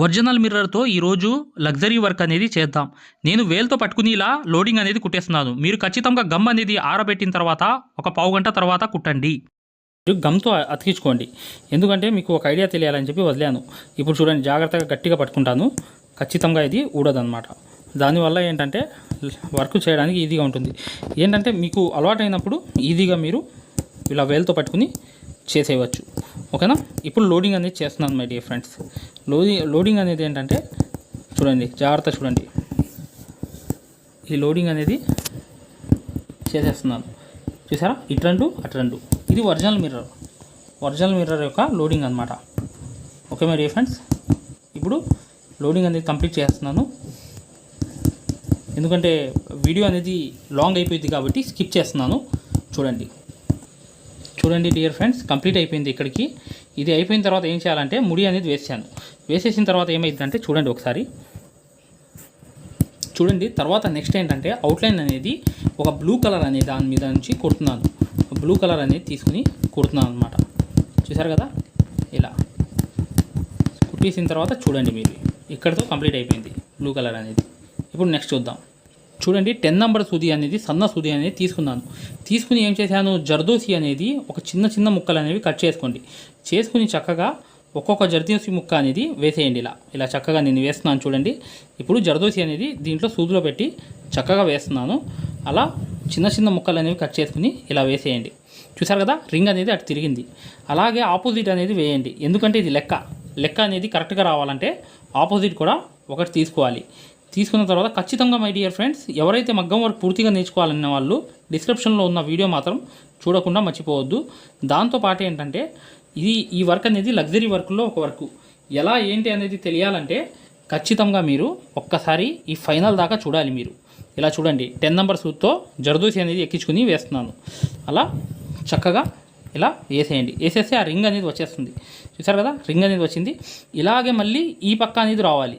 Original మిర్రర్తో ఈరోజు luxury work అనేది చేద్దాం. నేను వేల్తో పట్టుకుని ఇలా లోడింగ్ అనేది కుట్టేస్తున్నాను. మీరు ఖచ్చితంగా గమ్ అనేది ఆరబెట్టిన తర్వాత ఒక పావు గంట తర్వాత కుట్టండి. మీరు గమ్తో అతికించుకోండి. ఎందుకంటే మీకు ఒక ఐడియా తెలియాలని చెప్పి వదిలాను. ఇప్పుడు చూడండి జాగ్రత్తగా గట్టిగా పట్టుకుంటాను. ఖచ్చితంగా ఇది ఊడదన్నమాట. దానివల్ల ఏంటంటే వర్క్ చేయడానికి ఈజీగా ఉంటుంది. ఏంటంటే మీకు అలవాటైనప్పుడు ఈజీగా మీరు ఇలా వేలుతో పట్టుకుని చేసేయవచ్చు. ఓకేనా? ఇప్పుడు లోడింగ్ అనేది చేస్తున్నాను my dear friends loading loading అనేది ఏంటంటే చూడండి జాగ్రత్త చూడండి. ఈ లోడింగ్ అనేది చేసేస్తున్నాను. చూసారా? ఇటు రెండు అటు రెండు. ఇది ఒరిజినల్ మిర్రర్ ఒరిజినల్ మిర్రర్ యొక్క లోడింగ్ అనమాట ఓకే మై డియర్ ఫ్రెండ్స్ ఇప్పుడు లోడింగ్ అనేది కంప్లీట్ చేస్తున్నాను. ఎందుకంటే వీడియో అనేది లాంగ్ అయిపోయింది కాబట్టి స్కిప్ చేస్తున్నాను. చూడండి. చూడండి డియర్ ఫ్రెండ్స్ కంప్లీట్ అయిపోయింది ఇక్కడికి. ఇది అయిపోయిన తర్వాత ఏం చేయాలంటే ముడి అనేది వేసాను. వేసేసిన తర్వాత ఏమైందంటే చూడండి ఒకసారి. చూడండి తర్వాత నెక్స్ట్ ఏంటంటే అవుట్లైన్ అనేది ఒక బ్లూ కలర్ అనే దాని మీద నుంచి కుడుతున్నాను. బ్లూ కలర్ అనేది తీసుకుని కుడుతున్నాను అనమాట చూసారు కదా? ఇలా. కుట్టేసిన తర్వాత చూడండి మీరు. ఇక్కడితో కంప్లీట్ అయిపోయింది బ్లూ కలర్ అనేది. ఇప్పుడు నెక్స్ట్ చూద్దాం. చూడండి టెన్ నెంబర్ సూది అనేది సన్న సూది అనేది తీసుకున్నాను. తీసుకుని ఏం చేశాను జర్దోసి అనేది ఒక చిన్న చిన్న ముక్కలు అనేవి కట్ చేసుకోండి. చేసుకుని చక్కగా ఒక్కొక్క జర్దోసి ముక్క అనేది వేసేయండి ఇలా. ఇలా చక్కగా నేను వేస్తున్నాను చూడండి. ఇప్పుడు జర్దోసి అనేది దీంట్లో సూదిలో పెట్టి చక్కగా వేస్తున్నాను. అలా చిన్న చిన్న ముక్కలు అనేవి కట్ చేసుకుని ఇలా వేసేయండి. చూసారు కదా రింగ్ అనేది అటు తిరిగింది. అలాగే ఆపోజిట్ అనేది వేయండి. ఎందుకంటే ఇది లెక్క. లెక్క అనేది కరెక్ట్గా రావాలంటే ఆపోజిట్ కూడా ఒకటి తీసుకోవాలి. తీసుకున్న తర్వాత ఖచ్చితంగా మై డియర్ ఫ్రెండ్స్ ఎవరైతే మగ్గం వర్క్ పూర్తిగా నేర్చుకోవాలన్న వాళ్ళు డిస్క్రిప్షన్లో ఉన్న వీడియో మాత్రం చూడకుండా మర్చిపోవద్దు. దాంతో పాటు ఏంటంటే ఇది ఈ వర్క్ అనేది లగ్జరీ వర్క్లో ఒక వర్క్ ఎలా ఏంటి అనేది తెలియాలంటే ఖచ్చితంగా మీరు ఒక్కసారి ఈ ఫైనల్ దాకా చూడాలి మీరు. ఇలా చూడండి టెన్ నెంబర్ సూత్తో జర్దోసి అనేది ఎక్కించుకుని వేస్తున్నాను. అలా చక్కగా ఇలా వేసేయండి. వేసేస్తే ఆ రింగ్ అనేది వచ్చేస్తుంది. చూసారు కదా? రింగ్ అనేది వచ్చింది. ఇలాగే మళ్ళీ ఈ పక్క అనేది రావాలి.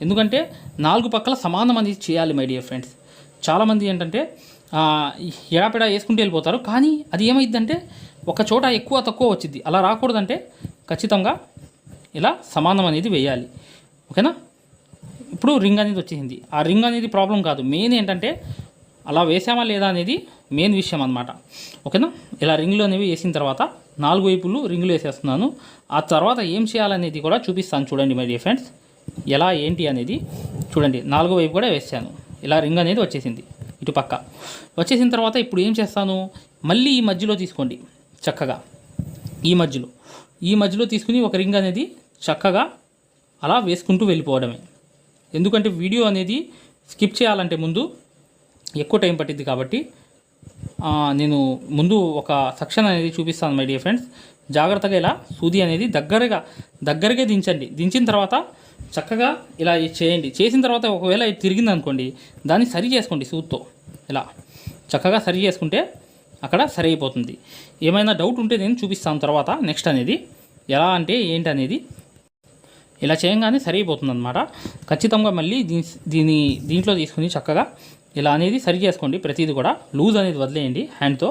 ఎందుకంటే నాలుగు పక్కల సమానం అనేది చేయాలి మై డియర్ ఫ్రెండ్స్ చాలామంది ఏంటంటే ఆ, ఎడాపెడా వేసుకుంటూ వెళ్ళిపోతారు కానీ అది ఏమైందంటే ఒక చోట ఎక్కువ తక్కువ వచ్చింది. అలా రాకూడదంటే ఖచ్చితంగా ఇలా సమానం అనేది వేయాలి. ఓకేనా? ఇప్పుడు రింగ్ అనేది వచ్చేసింది. ఆ రింగ్ అనేది ప్రాబ్లం కాదు. మెయిన్ ఏంటంటే అలా వేసామా లేదా అనేది మెయిన్ విషయం అనమాట ఓకేనా? ఇలా రింగ్లు అనేవి వేసిన తర్వాత నాలుగు వైపులు రింగులు వేసేస్తున్నాను. ఆ తర్వాత ఏం చేయాలనేది కూడా చూపిస్తాను చూడండి మై డియర్ ఫ్రెండ్స్ ఎలా ఏంటి అనేది చూడండి. నాలుగో వైపు కూడా వేసాను. ఇలా రింగ్ అనేది వచ్చేసింది. ఇటు పక్క. వచ్చేసిన తర్వాత ఇప్పుడు ఏం చేస్తాను? మళ్ళీ ఈ మధ్యలో తీసుకోండి. చక్కగా. ఈ మధ్యలో. ఈ మధ్యలో తీసుకుని ఒక రింగ్ అనేది చక్కగా అలా వేసుకుంటూ వెళ్ళిపోవడమే. ఎందుకంటే వీడియో అనేది స్కిప్ చేయాలంటే ముందు ఎక్కువ టైం పట్టింది కాబట్టి నేను ముందు ఒక సెక్షన్ అనేది చూపిస్తాను మై డియర్ ఫ్రెండ్స్. జాగ్రత్తగా ఇలా సూది అనేది దగ్గరగా దగ్గరగా దించండి. దించిన తర్వాత చక్కగా ఇలా చేయండి. చేసిన తర్వాత ఒకవేళ ఇది తిరిగింది అనుకోండి దాన్ని సరి చేసుకోండి సూత్తో. ఇలా చక్కగా సరి చేసుకుంటే అక్కడ సరి అయిపోతుంది ఏమైనా డౌట్ ఉంటే నేను చూపిస్తాను తర్వాత నెక్స్ట్ అనేది. ఎలా అంటే ఏంటి అనేది. ఇలా చేయంగానే సరిగిపోతుంది అనమాట ఖచ్చితంగా మళ్ళీ దీని దీంట్లో తీసుకుని చక్కగా ఇలా అనేది సరి చేసుకోండి. ప్రతిదీ కూడా లూజ్ అనేది వదిలేయండి హ్యాండ్తో.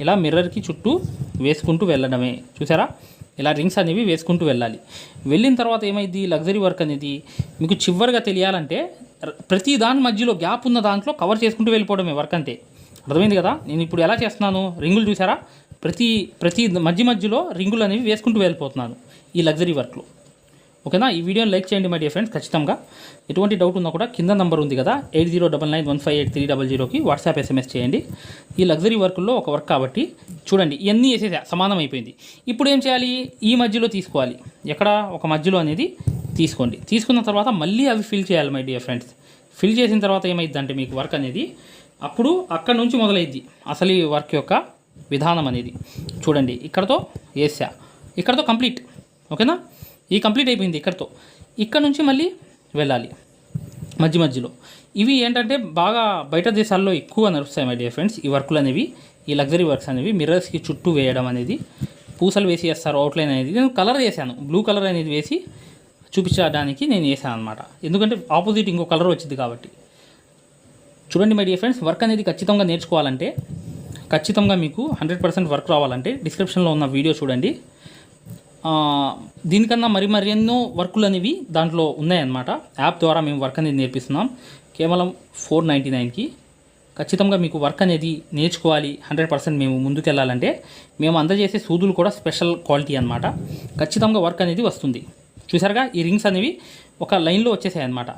ఇలా మిర్రర్కి చుట్టూ వేసుకుంటూ వెళ్ళడమే. చూసారా? ఇలా రింగ్స్ అనేవి వేసుకుంటూ వెళ్ళాలి. వెళ్ళిన తర్వాత ఏమైంది? లగ్జరీ వర్క్ అనేది మీకు చివరిగా తెలియాలంటే ప్రతి దాని మధ్యలో గ్యాప్ ఉన్న దాంట్లో కవర్ చేసుకుంటూ వెళ్ళిపోవడమే వర్క్ అంతే. అర్థమైంది కదా? నేను ఇప్పుడు ఎలా చేస్తున్నాను? రింగులు చూసారా? ప్రతి ప్రతి మధ్య మధ్యలో రింగులు అనేవి వేసుకుంటూ వెళ్ళిపోతున్నాను ఈ లగ్జరీ వర్క్లో. ఓకేనా? ఈ వీడియోని లైక్ చేయండి మై డియర్ ఫ్రెండ్స్ ఖచ్చితంగా. ఎటువంటి డౌట్ ఉన్నా కూడా కింద నంబర్ ఉంది కదా eight zero double nine one five eight three double జీరోకి వాట్సాప్ ఎస్ఎంఎస్ చేయండి. ఈ లగ్జరీ వర్క్లో ఒక వర్క్ కాబట్టి చూడండి ఇవన్నీ వేసేసా సమానం అయిపోయింది. ఇప్పుడు ఏం చేయాలి? ఈ మధ్యలో తీసుకోవాలి. ఎక్కడ? ఒక మధ్యలో అనేది తీసుకోండి. తీసుకున్న తర్వాత మళ్ళీ అవి ఫిల్ చేయాలి మై డియర్ ఫ్రెండ్స్ ఫిల్ చేసిన తర్వాత ఏమైందంటే మీకు వర్క్ అనేది అప్పుడు అక్కడ నుంచి మొదలైద్ది. అసలు ఈ వర్క్ యొక్క విధానం అనేది. చూడండి ఇక్కడతో వేసా. ఇక్కడతో కంప్లీట్ ఓకేనా? ఈ కంప్లీట్ అయిపోయింది ఇక్కడతో. ఇక్కడ నుంచి మళ్ళీ వెళ్ళాలి. మధ్య మధ్యలో. ఇవి ఏంటంటే బాగా బయట దేశాల్లో ఎక్కువ నడుస్తాయి మై డియర్ ఫ్రెండ్స్ ఈ వర్కులు అనేవి ఈ లగ్జరీ వర్క్స్ అనేవి మిర్రర్స్కి చుట్టూ వేయడం అనేది పూసలు వేసి వేస్తారు అవుట్లైన్ అనేది. నేను కలర్ వేసాను బ్లూ కలర్ అనేది వేసి చూపించడానికి నేను వేసాను అనమాట ఎందుకంటే ఆపోజిట్ ఇంకో కలర్ వచ్చింది కాబట్టి. చూడండి మై డియర్ ఫ్రెండ్స్ వర్క్ అనేది ఖచ్చితంగా నేర్చుకోవాలంటే ఖచ్చితంగా మీకు హండ్రెడ్ పర్సెంట్ వర్క్ రావాలంటే డిస్క్రిప్షన్లో ఉన్న వీడియో చూడండి. దీనికన్నా మరి మరి ఎన్నో వర్కులు అనేవి దాంట్లో ఉన్నాయన్నమాట. యాప్ ద్వారా మేము వర్క్ అనేది నేర్పిస్తున్నాం. కేవలం ఫోర్ నైంటీ నైన్కి ఖచ్చితంగా మీకు వర్క్ అనేది నేర్చుకోవాలి. హండ్రెడ్ పర్సెంట్ మేము ముందుకెళ్ళాలంటే మేము అందజేసే సూదులు కూడా స్పెషల్ క్వాలిటీ అనమాట ఖచ్చితంగా వర్క్ అనేది వస్తుంది. చూసారుగా ఈ రింగ్స్ అనేవి ఒక లైన్లో వచ్చేసాయి అనమాట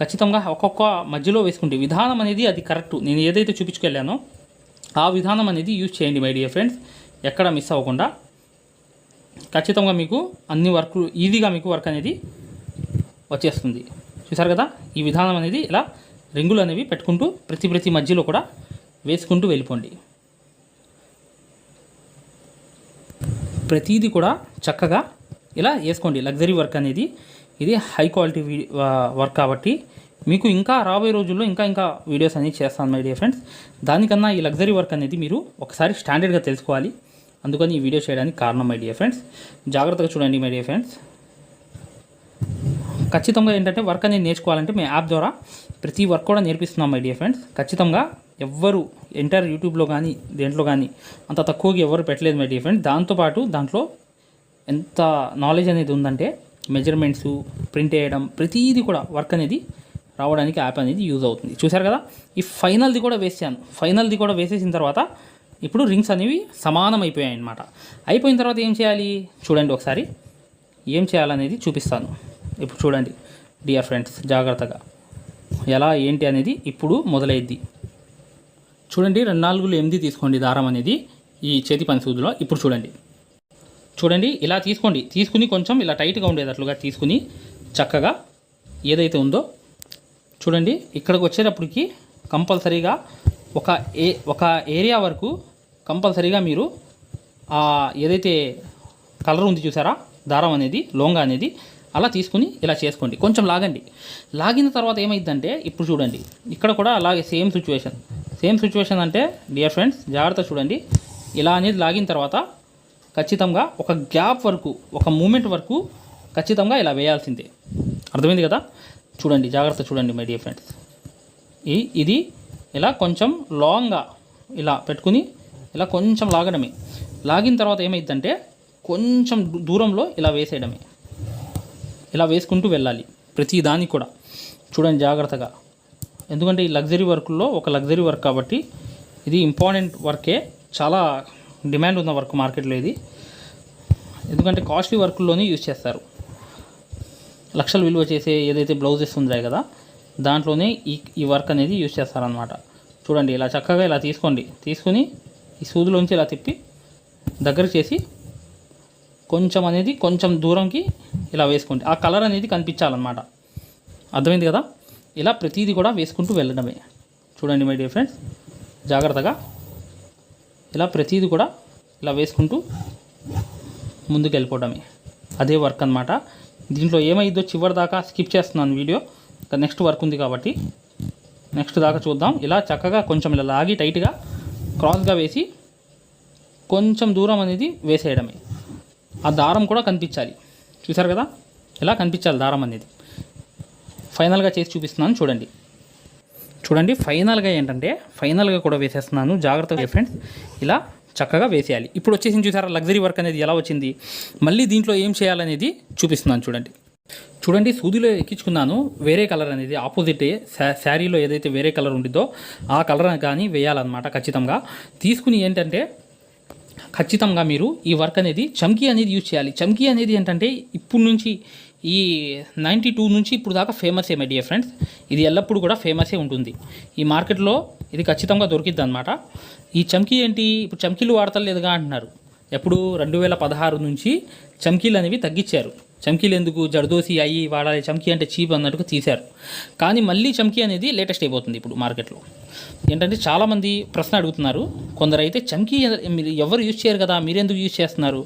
ఖచ్చితంగా ఒక్కొక్క మధ్యలో వేసుకుంటే విధానం అనేది అది కరెక్ట్ నేను ఏదైతే చూపించుకెళ్ళానో ఆ విధానం అనేది యూజ్ చేయండి మై డియర్ ఫ్రెండ్స్ ఎక్కడ మిస్ అవ్వకుండా. ఖచ్చితంగా మీకు అన్ని వర్క్ ఈజీగా మీకు వర్క్ అనేది వచ్చేస్తుంది. చూసారు కదా? ఈ విధానం అనేది ఇలా రింగులు అనేవి పెట్టుకుంటూ ప్రతి ప్రతి మధ్యలో కూడా వేసుకుంటూ వెళ్ళిపోండి. ప్రతిదీ కూడా చక్కగా ఇలా వేసుకోండి. లగ్జరీ వర్క్ అనేది ఇది హై క్వాలిటీ వర్క్ కాబట్టి మీకు ఇంకా రాబోయే రోజుల్లో ఇంకా ఇంకా వీడియోస్ అనేవి చేస్తాను మై డియర్ ఫ్రెండ్స్. దానికన్నా ఈ లగ్జరీ వర్క్ అనేది మీరు ఒకసారి స్టాండర్డ్గా తెలుసుకోవాలి. అందుకని ఈ వీడియో చేయడానికి కారణం మై డియర్ ఫ్రెండ్స్ జాగ్రత్తగా చూడండి మై డియర్ ఫ్రెండ్స్ ఖచ్చితంగా ఏంటంటే వర్క్ అనేది నేర్చుకోవాలంటే మేము యాప్ ద్వారా ప్రతి వర్క్ కూడా నేర్పిస్తున్నాం మై డియర్ ఫ్రెండ్స్ ఖచ్చితంగా ఎవ్వరు ఎంటర్ యూట్యూబ్లో కానీ దేంట్లో కానీ అంత తక్కువగా ఎవరు పెట్టలేదు మై డియర్ ఫ్రెండ్స్ దాంతోపాటు దాంట్లో ఎంత నాలెడ్జ్ అనేది ఉందంటే మెజర్మెంట్స్ ప్రింట్ వేయడం ప్రతిదీ కూడా వర్క్ అనేది రావడానికి యాప్ అనేది యూజ్ అవుతుంది. చూశారు కదా? ఈ ఫైనల్ది కూడా వేసాను ఫైనల్ది కూడా వేసేసిన తర్వాత ఇప్పుడు రింగ్స్ అనేవి సమానం అయిపోయాయి అయిపోయిన తర్వాత ఏం చేయాలి? చూడండి ఒకసారి. ఏం చేయాలనేది చూపిస్తాను. ఇప్పుడు చూడండి డియర్ ఫ్రెండ్స్ జాగ్రత్తగా. ఎలా ఏంటి అనేది ఇప్పుడు మొదలైద్ది. చూడండి రెండు నాలుగులు ఎనిమిది తీసుకోండి దారం అనేది. ఈ చేతి పని సూదులో ఇప్పుడు చూడండి. చూడండి ఇలా తీసుకోండి. తీసుకుని కొంచెం ఇలా టైట్గా ఉండేటట్లుగా తీసుకుని చక్కగా ఏదైతే ఉందో చూడండి ఇక్కడికి వచ్చేటప్పటికి కంపల్సరీగా ఒక ఏ ఒక ఏరియా వరకు కంపల్సరీగా మీరు ఏదైతే కలర్ ఉంది చూసారా? దారం అనేది లోంగా అనేది అలా తీసుకుని ఇలా చేసుకోండి. కొంచెం లాగండి. లాగిన తర్వాత ఏమైందంటే ఇప్పుడు చూడండి. ఇక్కడ కూడా అలాగే సేమ్ సిచ్యువేషన్. సేమ్ సిచ్యువేషన్ అంటే డియర్ ఫ్రెండ్స్ జాగ్రత్త చూడండి. ఇలా అనేది లాగిన తర్వాత ఖచ్చితంగా ఒక గ్యాప్ వరకు ఒక మూమెంట్ వరకు ఖచ్చితంగా ఇలా వేయాల్సిందే. అర్థమైంది కదా? చూడండి జాగ్రత్త చూడండి మై డియర్ ఫ్రెండ్స్. ఈ ఇది ఇలా కొంచెం లాంగ్గా ఇలా పెట్టుకుని ఇలా కొంచెం లాగడమే. లాగిన తర్వాత ఏమైందంటే కొంచెం దూరంలో ఇలా వేసేయడమే. ఇలా వేసుకుంటూ వెళ్ళాలి ప్రతి దానికి కూడా. చూడండి జాగ్రత్తగా. ఎందుకంటే ఈ లగ్జరీ వర్క్లో ఒక లగ్జరీ వర్క్ కాబట్టి ఇది ఇంపార్టెంట్ వర్కే. చాలా డిమాండ్ ఉన్న వర్క్ మార్కెట్లో ఇది. ఎందుకంటే కాస్ట్లీ వర్క్లోనే యూజ్ చేస్తారు. లక్షలు విలువ చేసే ఏదైతే బ్లౌజెస్ ఉన్నాయి కదా దాంట్లోనే ఈ ఈ వర్క్ అనేది యూజ్ చేస్తారనమాట చూడండి ఇలా చక్కగా ఇలా తీసుకోండి. తీసుకొని ఈ సూదిలోంచి ఇలా తిప్పి దగ్గర చేసి కొంచెం అనేది కొంచెం దూరంకి ఇలా వేసుకోండి ఆ కలర్ అనేది కనిపించాలన్నమాట. అర్థమైంది కదా? ఇలా ప్రతిదీ కూడా వేసుకుంటూ వెళ్ళడమే. చూడండి మై డియర్ ఫ్రెండ్స్ జాగ్రత్తగా ఇలా ప్రతిదీ కూడా ఇలా వేసుకుంటూ ముందుకు వెళ్ళిపోవడమే అదే వర్క్ అనమాట దీంట్లో ఏమైందో చివరి దాకా స్కిప్ చేస్తున్నాను వీడియో. నెక్స్ట్ వర్క్ ఉంది కాబట్టి నెక్స్ట్ దాకా చూద్దాం. ఇలా చక్కగా కొంచెం ఇలా లాగి టైట్గా క్రాస్గా వేసి కొంచెం దూరం అనేది వేసేయడమే. ఆ దారం కూడా కనిపించాలి. చూసారు కదా? ఇలా కనిపించాలి దారం అనేది? ఫైనల్గా చేసి చూపిస్తున్నాను చూడండి. చూడండి ఫైనల్గా ఏంటంటే ఫైనల్గా కూడా వేసేస్తున్నాను. జాగ్రత్తగా ఫ్రెండ్స్. ఇలా చక్కగా వేసేయాలి. ఇప్పుడు వచ్చేసి చూసారా? లగ్జరీ వర్క్ అనేది ఎలా వచ్చింది? మళ్ళీ దీంట్లో ఏం చేయాలనేది చూపిస్తున్నాను చూడండి. చూడండి సూదిలో ఎక్కించుకున్నాను. వేరే కలర్ అనేది ఆపోజిట్ శారీలో ఏదైతే వేరే కలర్ ఉండిద్దో ఆ కలర్ కానీ వేయాలన్నమాట ఖచ్చితంగా. తీసుకుని ఏంటంటే ఖచ్చితంగా మీరు ఈ వర్క్ అనేది చమ్కీ అనేది యూజ్ చేయాలి. చమ్కీ అనేది ఏంటంటే ఇప్పుడు నుంచి ఈ నైంటీ టూ నుంచి ఇప్పుడు దాకా ఫేమసే మై డియర్ ఫ్రెండ్స్. ఇది ఎల్లప్పుడూ కూడా ఫేమసే ఉంటుంది. ఈ మార్కెట్లో ఇది ఖచ్చితంగా దొరికిద్ది అనమాట ఈ చమ్కీ ఏంటి? ఇప్పుడు చమ్కీలు వాడతలేదుగా అంటున్నారు. ఎప్పుడు రెండు వేల పదహారు నుంచి చమ్కీలు అనేవి తగ్గించారు. చమ్కీలు ఎందుకు జర్దోసి అయ్యి వాడాలి చమ్కీ అంటే చీప్ అన్నట్టుగా తీశారు. కానీ మళ్ళీ చమ్కీ అనేది లేటెస్ట్ అయిపోతుంది ఇప్పుడు మార్కెట్లో. ఏంటంటే చాలామంది ప్రశ్న అడుగుతున్నారు కొందరు అయితే చమ్కీ మీరు ఎవరు యూజ్ చేయరు కదా మీరెందుకు యూజ్ చేస్తున్నారు?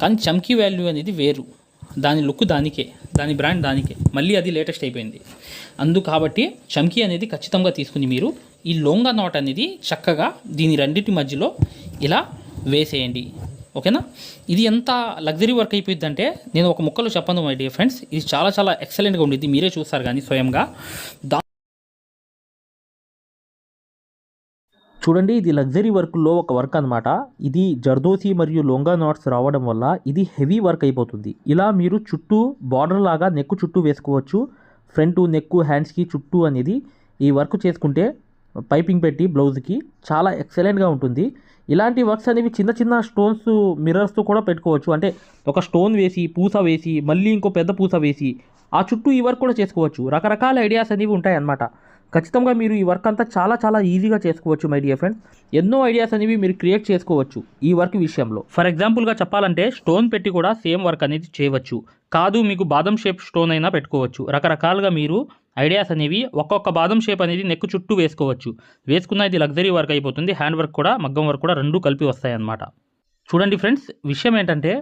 కానీ చమ్కీ వాల్యూ అనేది వేరు. దాని లుక్ దానికే దాని బ్రాండ్ దానికే. మళ్ళీ అది లేటెస్ట్ అయిపోయింది. అందు కాబట్టి చమ్కీ అనేది ఖచ్చితంగా తీసుకుని మీరు ఈ లొంగా నాట్ అనేది చక్కగా దీని రెండింటి మధ్యలో ఇలా వేసేయండి. ఓకేనా? ఇది ఎంత లగ్జరీ వర్క్ అయిపోయింది అంటే నేను ఒక ముక్కలో చెప్పను మై డియర్ ఫ్రెండ్స్. ఇది చాలా చాలా ఎక్సలెంట్గా ఉండిద్ది. మీరే చూస్తారు కానీ స్వయంగా. దా చూడండి ఇది లగ్జరీ వర్క్లో ఒక వర్క్ అనమాట ఇది జర్దోసి మరియు లొంగా నాట్స్ రావడం వల్ల ఇది హెవీ వర్క్ అయిపోతుంది. ఇలా మీరు చుట్టూ బార్డర్ లాగా నెక్ చుట్టూ వేసుకోవచ్చు. ఫ్రంట్ నెక్ హ్యాండ్స్కి చుట్టూ అనేది ఈ వర్క్ చేసుకుంటే పైపింగ్ పెట్టి బ్లౌజ్కి చాలా ఎక్సలెంట్గా ఉంటుంది. ఇలాంటి వర్క్స్ అనేవి చిన్న చిన్న స్టోన్స్ మిర్రర్స్తో కూడా పెట్టుకోవచ్చు. అంటే ఒక స్టోన్ వేసి పూస వేసి మళ్ళీ ఇంకో పెద్ద పూస వేసి ఆ చుట్టూ ఈ వర్క్ కూడా చేసుకోవచ్చు. రకరకాల ఐడియాస్ అనేవి ఉంటాయన్నమాట. ఖచ్చితంగా మీరు ఈ వర్క్ అంతా చాలా చాలా ఈజీగా చేసుకోవచ్చు మై డియర్ ఫ్రెండ్స్ ఎన్నో ఐడియాస్ అనేవి మీరు క్రియేట్ చేసుకోవచ్చు ఈ వర్క్ విషయంలో. ఫర్ ఎగ్జాంపుల్గా చెప్పాలంటే స్టోన్ పెట్టి కూడా సేమ్ వర్క్ అనేది చేయవచ్చు. కాదు మీకు బాదం షేప్ స్టోన్ అయినా పెట్టుకోవచ్చు. రకరకాలుగా మీరు ఐడియాస్ అనేవి ఒక్కొక్క బాదం షేప్ అనేది నెక్ చుట్టూ వేసుకోవచ్చు. వేసుకున్న ఇది లగ్జరీ వర్క్ అయిపోతుంది. హ్యాండ్ వర్క్ కూడా మగ్గం వర్క్ కూడా రెండు కలిపి వస్తాయి అన్నమాట చూడండి ఫ్రెండ్స్ విషయం ఏంటంటే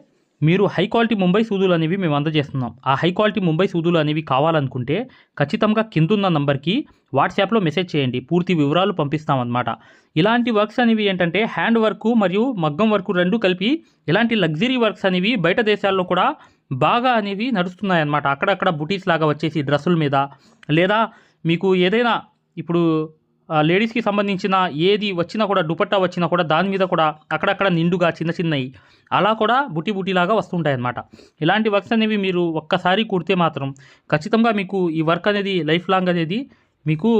మీరు హై క్వాలిటీ ముంబై సూదులు అనేవి మేము అందజేస్తున్నాం. ఆ హై క్వాలిటీ ముంబై సూదులు అనేవి కావాలనుకుంటే ఖచ్చితంగా కిందున్న నంబర్కి వాట్సాప్లో మెసేజ్ చేయండి. పూర్తి వివరాలు పంపిస్తామన్నమాట. ఇలాంటి వర్క్స్ అనేవి ఏంటంటే హ్యాండ్ వర్క్ మరియు మగ్గం వర్క్ రెండు కలిపి ఇలాంటి లగ్జరీ వర్క్స్ అనేవి బయట దేశాల్లో కూడా బాగా అనేవి నడుస్తున్నాయి అన్నమాట అక్కడక్కడ బుటీస్ లాగా వచ్చేసి డ్రెస్సుల మీద. లేదా మీకు ఏదైనా ఇప్పుడు లేడీస్కి సంబంధించిన ఏది వచ్చినా కూడా దుపట్టా వచ్చినా కూడా దాని మీద కూడా అక్కడక్కడ నిండుగా చిన్న చిన్నవి అలా కూడా బుట్టి బుట్టిలాగా వస్తుంటాయన్నమాట. ఇలాంటి వర్క్స్ అనేవి మీరు ఒక్కసారి కుడితే మాత్రం ఖచ్చితంగా మీకు ఈ వర్క్ అనేది లైఫ్ లాంగ్ అనేది మీకు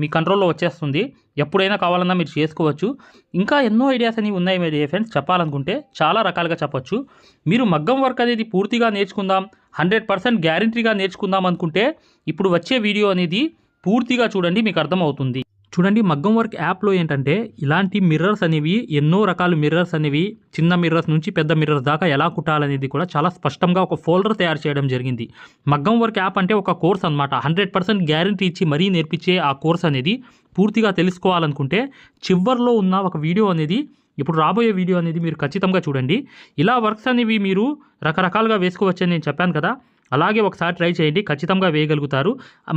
మీ కంట్రోల్లో వచ్చేస్తుంది. ఎప్పుడైనా కావాలన్నా మీరు చేసుకోవచ్చు. ఇంకా ఎన్నో ఐడియాస్ అనేవి ఉన్నాయి మీరు ఫ్రెండ్స్ చెప్పాలనుకుంటే చాలా రకాలుగా చెప్పొచ్చు. మీరు మగ్గం వర్క్ అనేది పూర్తిగా నేర్చుకుందాం హండ్రెడ్ పర్సెంట్ గ్యారంటీగా నేర్చుకుందాం అనుకుంటే ఇప్పుడు వచ్చే వీడియో అనేది పూర్తిగా చూడండి మీకు అర్థమవుతుంది. చూడండి మగ్గం వర్క్ యాప్లో ఏంటంటే ఇలాంటి మిర్రర్స్ అనేవి ఎన్నో రకాల మిర్రర్స్ అనేవి చిన్న మిర్రర్స్ నుంచి పెద్ద మిర్రర్స్ దాకా ఎలా కుట్టాలనేది కూడా చాలా స్పష్టంగా ఒక ఫోల్డర్ తయారు చేయడం జరిగింది. మగ్గం వర్క్ యాప్ అంటే ఒక కోర్స్ అనమాట హండ్రెడ్ పర్సెంట్ గ్యారంటీ ఇచ్చి మరీ నేర్పించే ఆ కోర్స్ అనేది పూర్తిగా తెలుసుకోవాలనుకుంటే చివర్లో ఉన్న ఒక వీడియో అనేది ఇప్పుడు రాబోయే వీడియో అనేది మీరు ఖచ్చితంగా చూడండి. ఇలా వర్క్స్ అనేవి మీరు రకరకాలుగా వేసుకోవచ్చని నేను చెప్పాను కదా అలాగే ఒకసారి ట్రై చేయండి ఖచ్చితంగా వేయగలుగుతారు.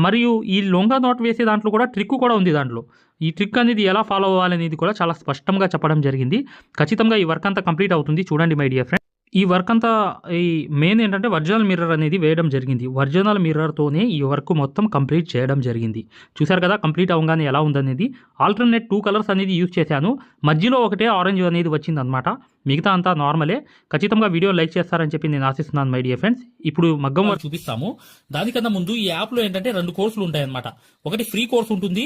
మరియు ఈ లొంగ నోట్ వేసే దాంట్లో కూడా ట్రిక్ కూడా ఉంది దాంట్లో. ఈ ట్రిక్ అనేది ఎలా ఫాలో అవ్వాలనేది కూడా చాలా స్పష్టంగా చెప్పడం జరిగింది. ఖచ్చితంగా ఈ వర్క్ అంతా కంప్లీట్ అవుతుంది. చూడండి మై డియర్ ఫ్రెండ్ ఈ వర్క్ అంతా ఈ మెయిన్ ఏంటంటే ఒరిజినల్ మిర్రర్ అనేది వేయడం జరిగింది. వర్జనల్ మిర్రర్తోనే ఈ వర్క్ మొత్తం కంప్లీట్ చేయడం జరిగింది. చూశారు కదా కంప్లీట్ అవగానే ఎలా ఉందనేది? ఆల్టర్నేట్ టూ కలర్స్ అనేది యూజ్ చేశాను. మధ్యలో ఒకటే ఆరెంజ్ అనేది వచ్చింది అనమాట మిగతా అంతా నార్మలే ఖచ్చితంగా వీడియో లైక్ చేస్తారని చెప్పి నేను ఆశిస్తున్నాను మై డియర్ ఫ్రెండ్స్ ఇప్పుడు మగ్గం వర్క్ చూపిస్తాము. దానికన్నా ముందు ఈ యాప్లో ఏంటంటే రెండు కోర్సులు ఉంటాయి అనమాట ఒకటి ఫ్రీ కోర్స్ ఉంటుంది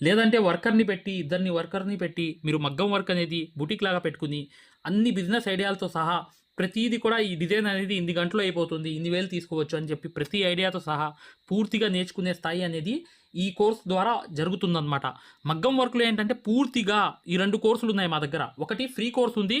లేదంటే వర్కర్ని పెట్టి ఇద్దరిని వర్కర్ని పెట్టి మీరు మగ్గం వర్క్ అనేది బుటిక్ లాగా పెట్టుకుని అన్ని బిజినెస్ ఐడియాలతో సహా ప్రతిదీ కూడా ఈ డిజైన్ అనేది ఇన్ని గంటలో అయిపోతుంది ఇన్ని వేలు తీసుకోవచ్చు అని చెప్పి ప్రతి ఐడియాతో సహా పూర్తిగా నేర్చుకునే స్థాయి అనేది ఈ కోర్స్ ద్వారా జరుగుతుందన్నమాట. మగ్గం వర్క్లో ఏంటంటే పూర్తిగా ఈ రెండు కోర్సులు ఉన్నాయి మా దగ్గర. ఒకటి ఫ్రీ కోర్స్ ఉంది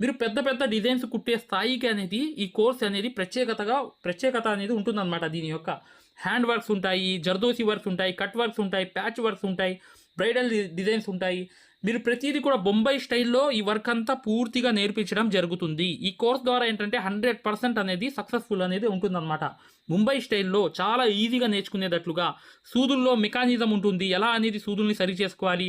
మీరు పెద్ద పెద్ద డిజైన్స్ కుట్టే స్థాయికి అనేది ఈ కోర్స్ అనేది ప్రత్యేకతగా ప్రత్యేకత అనేది ఉంటుందన్నమాట దీని యొక్క. హ్యాండ్ వర్క్స్ ఉంటాయి జర్దోసి వర్క్స్ ఉంటాయి కట్ వర్క్స్ ఉంటాయి ప్యాచ్ వర్క్స్ ఉంటాయి బ్రైడల్ డిజైన్స్ ఉంటాయి. మీరు ప్రతిదీ కూడా బొంబాయి స్టైల్లో ఈ వర్క్ అంతా పూర్తిగా నేర్పించడం జరుగుతుంది. ఈ కోర్స్ ద్వారా ఏంటంటే హండ్రెడ్ పర్సెంట్ అనేది సక్సెస్ఫుల్ అనేది ఉంటుందన్నమాట. ముంబై స్టైల్లో చాలా ఈజీగా నేర్చుకునేటట్లుగా సూదుల్లో మెకానిజం ఉంటుంది. ఎలా అనేది సూదుల్ని సరి చేసుకోవాలి?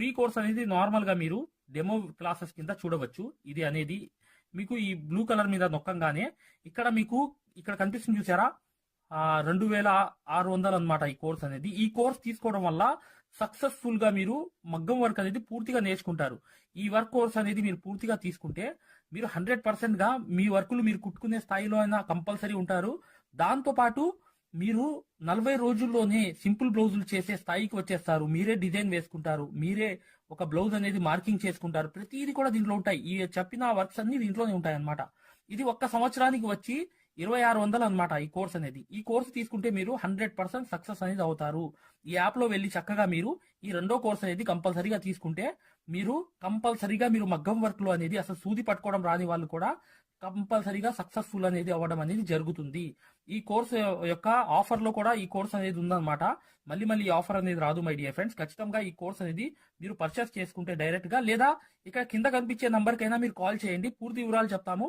ఫ్రీ కోర్స్ అనేది నార్మల్గా మీరు డెమో క్లాసెస్ కింద చూడవచ్చు. ఇది అనేది మీకు ఈ బ్లూ కలర్ మీద నొక్కంగానే ఇక్కడ మీకు ఇక్కడ కనిపిస్తుంది చూసారా? రెండు వేల ఆరు వందలు అనమాట ఈ కోర్స్ అనేది. ఈ కోర్స్ తీసుకోవడం వల్ల సక్సెస్ఫుల్గా మీరు మగ్గం వర్క్ అనేది పూర్తిగా నేర్చుకుంటారు. ఈ వర్క్ కోర్స్ అనేది మీరు పూర్తిగా తీసుకుంటే మీరు హండ్రెడ్ పర్సెంట్గా మీ వర్కులు మీరు కుట్టుకునే స్థాయిలో అయినా కంపల్సరీ ఉంటారు. దాంతో పాటు మీరు నలభై రోజుల్లోనే సింపుల్ బ్లౌజులు చేసే స్థాయికి వచ్చేస్తారు. మీరే డిజైన్ వేసుకుంటారు. మీరే ఒక బ్లౌజ్ అనేది మార్కింగ్ చేసుకుంటారు. ప్రతిదీ కూడా దీంట్లో ఉంటాయి. ఈ చెప్పిన వర్క్స్ అన్ని దీంట్లోనే ఉంటాయి అనమాట ఇది ఒక్క సంవత్సరానికి వచ్చి ఇరవై ఆరు వందలు అనమాట ఈ కోర్స్ అనేది. ఈ కోర్స్ తీసుకుంటే మీరు హండ్రెడ్ పర్సెంట్ సక్సెస్ అనేది అవుతారు. ఈ యాప్లో వెళ్ళి చక్కగా మీరు ఈ రెండో కోర్స్ అనేది కంపల్సరీగా తీసుకుంటే మీరు కంపల్సరీగా మీరు మగ్గం వర్క్లో అనేది అసలు సూది పట్టుకోవడం రాని వాళ్ళు కూడా కంపల్సరీగా సక్సెస్ఫుల్ అనేది అవ్వడం అనేది జరుగుతుంది. ఈ కోర్స్ యొక్క ఆఫర్లో కూడా ఈ కోర్స్ అనేది ఉందన్నమాట. మళ్ళీ మళ్ళీ ఆఫర్ అనేది రాదు మై డియర్ ఫ్రెండ్స్ ఖచ్చితంగా ఈ కోర్స్ అనేది మీరు పర్చేస్ చేసుకుంటే డైరెక్ట్గా లేదా ఇక్కడ కింద కనిపించే నంబర్కైనా మీరు కాల్ చేయండి. పూర్తి వివరాలు చెప్తాము.